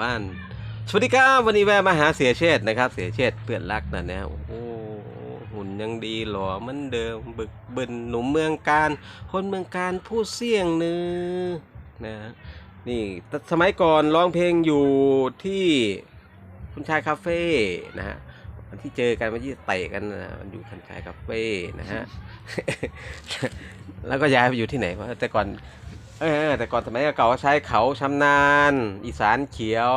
บ้าน สวัสดีครับวันนี้แวะมาหาเสียเชษฐ์นะครับ เสียเชษฐ์เพื่อนรักนั่นนะโอ้โหหุ่นยังดีหล่อเหมือนเดิม บึกบึนหนุ่มเมืองการ คนเมืองการผู้เสี่ยงเนื้อนะนี่สมัยก่อนร้องเพลงอยู่ที่คุณชายคาเฟ่นะฮะวันที่เจอกันวันที่เตะกันนะมันอยู่คุณชายคาเฟ่นะฮะ แล้วก็ย้ายไปอยู่ที่ไหนวะแต่ก่อนเออแต่ก่อนสมัยเก่าๆใช้เขาชำนาญ อีสานเขียว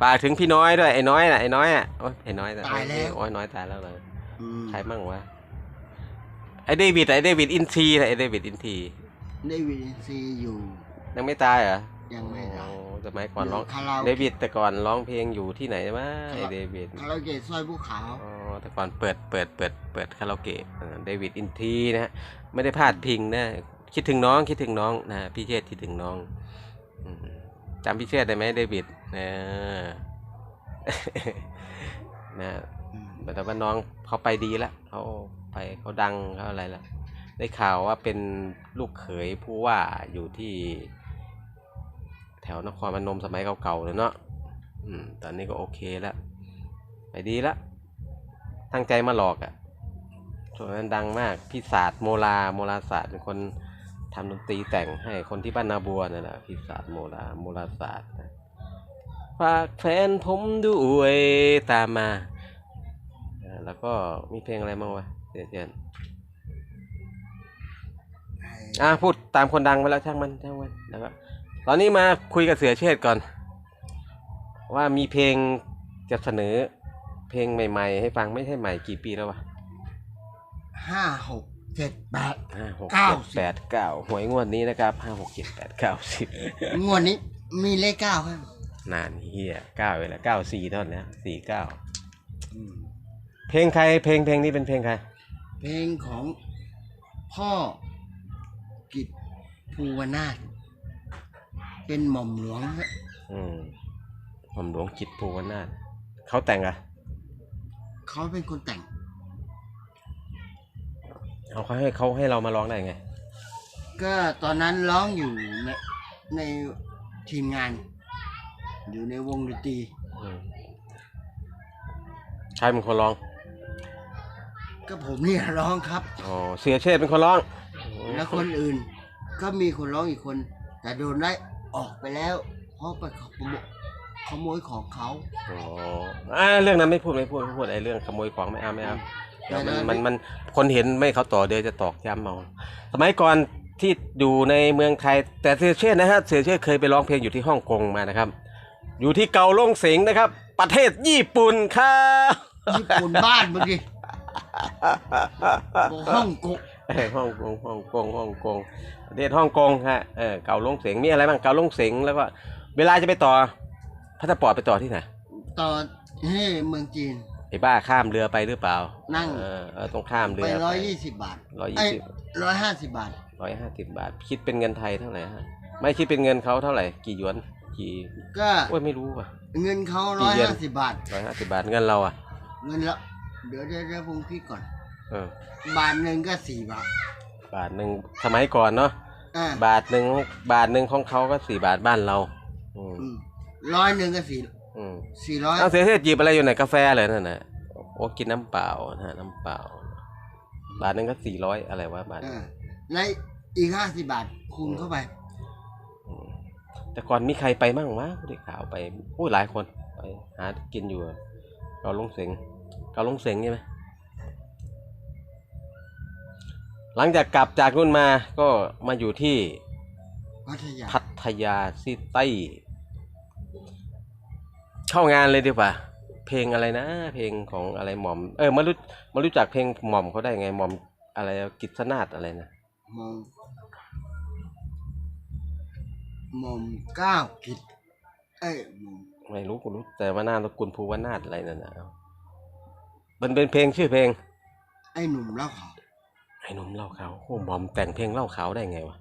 ฝากถึงพี่น้อยด้วยไอ้น้อยน่ะไอ้น้อยอะโอ้ยไอ้น้อยน่ะตายแล้ว โอ้ยน้อยตายแล้วเลยอืมใครมั่งวะไอ้เดวิดไอ้เดวิดอินทีน่ะไอ้เดวิดอินทีได้วีดีซีอยู่ ยังไม่ตายเหรอยังไม่ได้โอ้สมัยก่อนร้อง คาราโอเดเกะ วิดแต่ก่อนร้องเพลงอยู่ที่ไหนวะไอ้ครับเดวิด คาราโอเกะสร้อยภูเขาอ๋อแต่ก่อนเปิดเปิดเปิดเปิดคาราโอเกะเดวิดอินทีนะฮะไม่ได้พลาดพิงนะ คิดถึงน้องคิดถึงน้องนะพี่เชษฐ์คิดถึงน้องอืมจำพี่เชษฐ์ได้ไหมเดวิดเออนะอืมแต่ว่าน้องเขาไปดีแล้วเขาไปเขาดังเขาอะไรแล้วได้ข่าวว่าเป็นลูกเขยผู้ว่าอยู่ที่ แถวนครพนมสมัยเก่าๆเลยเนาะอืมตอนนี้ก็โอเคแล้ว ไปดีแล้วตั้งใจมาหลอกอะ่ะช่วงนั้นดังมาก พี่ศาสตร์โมลา โมลาศาสตร์เป็นคน ทำดนตรีแต่งให้คนที่บ้านนาบัวนั่นแหละพี่ศาสตร์โมลาโมลาศาสตร์นะฝากแฟนผมด้วยตามมาแล้วก็มีเพลงอะไรบ้างวะเดี๋ยวเดี๋ยวอะพูดตามคนดังไปแล้วช่างมันช่างมันแล้วก็ตอนนี้มาคุยกับเสือเชษฐ์ก่อน ว่ามีเพลงจะเสนอเพลงใหม่ ๆ ให้ฟังไม่ใช่ใหม่กี่ปีแล้ววะห้าหก เจ็ดแปด ห้าหกเก้าเจ็ดแปดเก้าหวยงวดนี้นะครับห้าหกเจ็ดแปดเก้าสิบงวดนี้มีเลขเก้าครับ นานเฮียเก้าเลยละเก้าสี่เท่านั้นนะสี่เก้าอืมเพลงใครเพลงเพลงนี้เป็นเพลงใครเพลงของพ่อกิตภูวนาถเป็นหม่อมหลวงฮะอืมผมหลวงจิตภูวนาถเขาแต่งอะเขาเป็นคนแต่ง เอาเขาให้เขาให้เรามาร้องได้ไง ก็ตอนนั้นร้องอยู่ในในทีมงาน อยู่ในวงดนตรีอืมใครเป็นคนร้อง ก็ผมเนี่ยร้องครับ อ๋อ เสียเชษฐ์เป็นคนร้องแล้วคนอื่นก็มีคนร้องอีกคน แต่โดนไล่ออกไปแล้ว เพราะไปขโมยขโมยของเขา อ๋ออ่าเรื่องนั้นไม่พูดไม่พูดไม่พูดไอ้เรื่องขโมยของไม่เอาไม่เอาเดี๋ยว มันได้ได้มันมันคนเห็นไม่เขาต่อเดี๋ยวจะตอกย้ำเอาสมัยก่อนที่อยู่ในเมืองไทย แต่เสียเชษฐ์นะฮะเสียเชษฐ์เคยไปร้องเพลงอยู่ที่ฮ่องกงมานะครับ อยู่ที่เกาลงเสงนะครับ ประเทศญี่ปุ่นครับญี่ปุ่นบ้านมึงดิบอกห้องกงเอ้ยฮ่องกงฮ่องกงฮ่องกงประเทศฮ่องกงฮะเออเกาลงเสงมีอะไรบ้างเกาลงเสงแล้วก็เวลาจะไปต่อพาสปอร์ตไปต่อที่ไหนต่อเฮ้เมืองจีน ไอ้บ้าข้ามเรือไปหรือเปล่า นั่งเออเออต้องข้ามเรืไปอร้อยยี่สิบบาทร้อยยี่ไอ้สิบร้อยห้าสิบบาท ร้อยห้าสิบบาท คิดเป็นเงินไทยเท่าไหร่ฮะไม่คิดเป็นเงินเขาเท่าไหร่ กี่หยวนกี่ก็โอ้ยไม่รู้ว่ะ เงินเขากี่ร้อยเยน ห้าสิบบาท ร้อยห้าสิบบาทเงินเราอะเงินละเดี๋ยวเดี๋ยวเดี๋ยวผมคิดก่อน เออบาทหนึ่งก็สี่บาทบาทหนึ่งสมัยก่อนเนาะอ่าบาทหนึ่งบาทหนึ่งของเขาก็สี่บาทบ้านเราอืมอืมร้อยหนึ่งก็สี่ อืมสี่ร้อยเอาเสียเทศหยิบอะไรอยู่ไหนกาแฟเลยนั่นน่ะโอ้กินน้ำเปล่านะฮะน้ำเปล่า บาทหนึ่งก็สี่ร้อยอะไรวะบาทอ่าและอีกห้าสิบบาทคูณเข้าไปอืมแต่ก่อนมีใครไปมั่งวะผู้ได้ข่าวไปโอ้ยหลายคนไปหากินอยู่อะเกาลงเสงเกาลงเสงใช่ไหมหลังจากกลับจากนู่นมาก็มาอยู่ที่พัทยาพัทยาซิตี้ เข้างานเลยดีกว่า เพลงอะไรนะ เพลงของอะไรหม่อม เออมารู้มารู้จักเพลงหม่อมเขาได้ไงหม่อมอะไรกิษนาตอะไรนะมองมอมเก้ากิจเอ้ยมอมไม่รู้กูรู้แต่ว่านาตกุลภูวนาถอะไรนั่นนะมันเป็นเพลงชื่อเพลง ไอ้หนุ่มเล่าเขาวไอ้หนุ่มเล่าขาวโอ้หม่อมแต่งเพลงเล่าขาวได้ไงวะ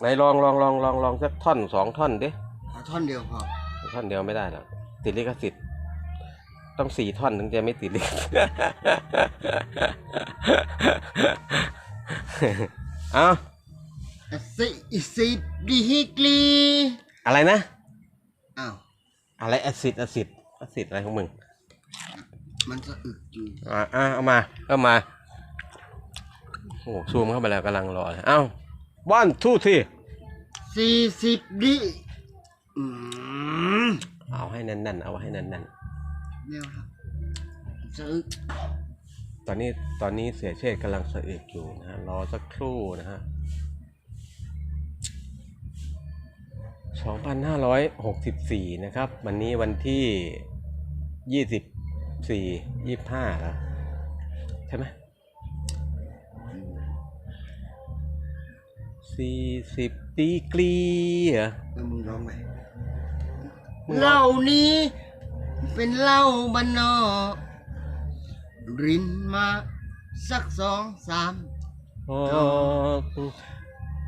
ไหนลองลองลองลองลองสักท่อนสองท่อนดิขอท่อนเดียวพอท่อนเดียวไม่ได้หรอกติดลิขสิทธิ์ ต้องสี่ท่อนถึงจะไม่ติดลิขสิทธิ์ เอาสิสิบดีกรีอะไรนะอ้าวอะไรแอซิดแอซิดแอซิดอะไรของมึง มันสะอึกอยู่อ่าอ่าเอามาเอามาโอ้ซูมเข้าไปแล้วกำลังรอเลยเอ้า one two three สี่สิบดีอืมเอาให้แน่นๆ เอาให้แน่นเร็วครับสะอึกๆตอนนี้ตอนนี้เสียเชษฐ์กำลังสะอึกอยู่นะฮะรอสักครู่นะฮะ2,564นะครับ วันนี้วันที่24 25แล้วใช่ไหม 40ดีกรีเหรอแล้วมึงร้องไหมมึงร้องเหล้านี้ เป็นเหล้าบ้านนอกรินมาสักสองสามโอ้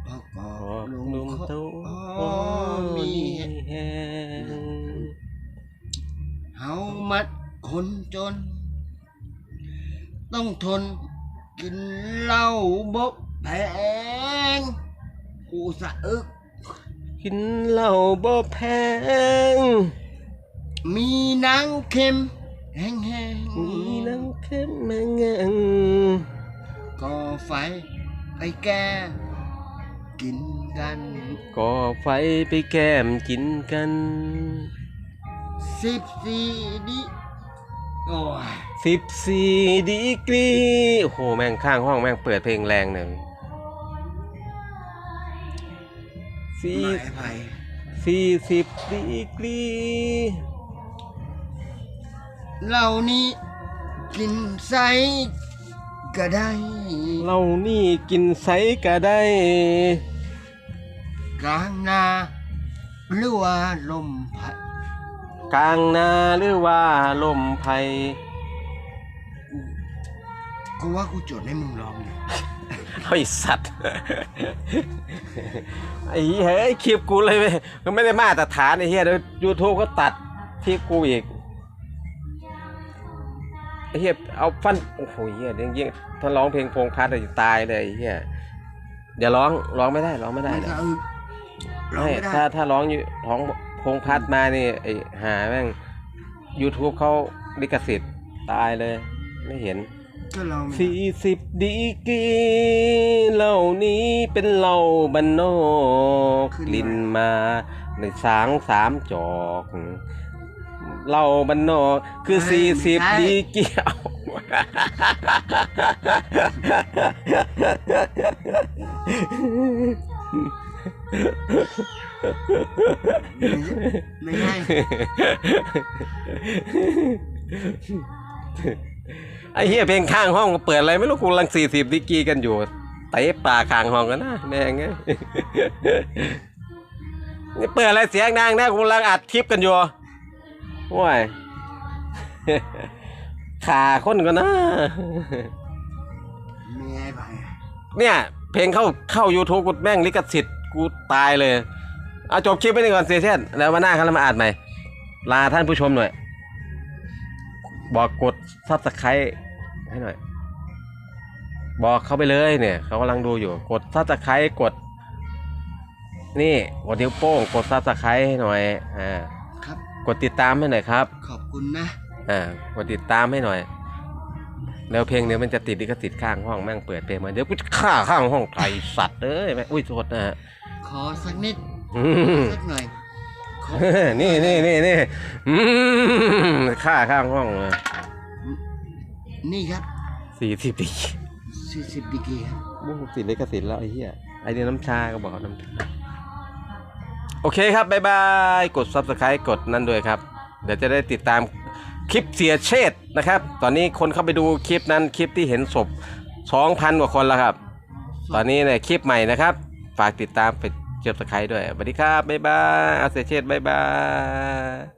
พอก่อขอลุลุงงเขาเต้าอ๋อมีแห้งเฮามัดคนจน ต้องทนกินเหล้าบกแพง กูสะอึกกินเหล้าบ่แพง มีนางเค็มแห้งแห้งมีน้ำเค็มมางังก่อไฟไปแก้กินกัน ก่อไฟไปแก้มกินกัน สิบสี่ดิโอ้ย สิบสี่ดีกรี โอ้โห แม่งข้างห้องแม่งเปิดเพลงแรงหนึ่ง สี่ไม่ไผ่สี่สิบดีกรีเหล่านี้กินใสก็ได้เรานี่กินไสก็ได้ กลางนาหรือว่าลมพัดกลางนาหรือว่าลมไพ กูว่ากูจดให้มึงร้องอยู่ไอ้สัตว์ ไอ้เฮ้ยคลิปกูเลยมันไม่ได้มาตรฐานไอ้เหี้ยเดี๋ยวยูทูบก็ตัดที่กูอีกไอ้เหี้ยเอาฟันโอ้โหเหี้ยเดี๋ยวยิ่งถ้าร้องเพลงพงษ์พัดจะตายเลยไอ้เหี้ยอย่าร้องร้องไม่ได้ร้องไม่ได้มันเลยก็อึกร้องไม่ไม่ได้ถ้าถ้าร้องอยู่ร้องพงษ์พัดมานี่ไอ้หาแม่ง YouTube เขาลิขสิทธิ์ตายเลย ไม่เห็น ก็ร้องไม่ได้สี่สิบดีกรีเหล่านี้เป็นเหล่าบันนอกลินมาในสางสามจอกเหล่าบันนอกคือสี่สิบดีกรีเอาไม่ใช่ ไอ้เหี้ยเพลงข้างห้องเปิดอะไรไม่รู้กูกำลังสี่สิบดีกีกันอยู่เตะปาข้างห้องกันนะแม่งเนี่เปิดอะไรเสียงดังนะกูกำลังอัดคลิปกันอยู่โว้ยขาคนกันนะเนี่ย เพลงเข้าเข้า YouTube กูแม่งลิขสิทธิ์กูตายเลยเอาจบคลิปไปนี่ก่อนเซเช่นแล้วมาหน้าเขาแล้วมาอ่านใหม่ ลาท่านผู้ชมหน่อย บอกกดซับสไครต์ ให้หน่อย บอกเขาไปเลยเนี่ยเขากำลังดูอยู่ กดซับสไครต์กด นี่กดนิ้วโป้งกดซับสไครต์ให้หน่อยอ่าครับ กดติดตามให้หน่อยครับขอบคุณนะ อ่ากดติดตามให้หน่อยแล้วเพลงเดี๋ยวมันจะติดลิขสิทธิ์ข้างห้องแม่งเปิดเพลงมาเดี๋ยวกูจะฆ่าข้างห้องไทยสัตว์เอ้ยแม่งอุ้ยโทษนะฮะขอสักนิดอืม สักหน่อยขอ นี่นี่นี่นี่อืมฆ่าข้างห้องเลย นี่ครับสี่สิบปีสี่สิบดีกรีครับบุ้งติดลิขสิทธิ์แล้วไอ้เหี้ยไอ้นี่น้ำชาก็บอกเอาน้ำชาโอเคครับบ๊ายบาย กด subscribe กดนั่นด้วยครับ เดี๋ยวจะได้ติดตามคลิปเสียเชษฐ์นะครับ ตอนนี้คนเข้าไปดูคลิปนั้นคลิปที่เห็นศพ2,000กว่าคนแล้วครับ ตอนนี้เนี่ยคลิปใหม่นะครับ ฝากติดตามไปเจ็บสไครด้วยสวัสดีครับบ๊ายบายอาเซเชตบ๊ายบาย